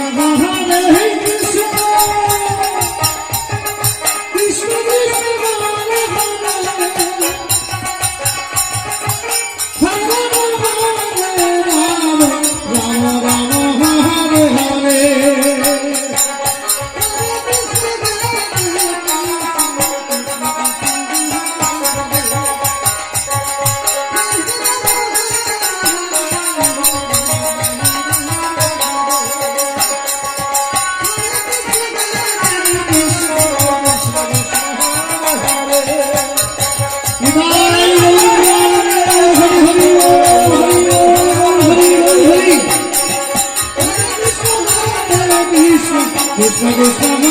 Hare Krishna Krishna Krishna Hare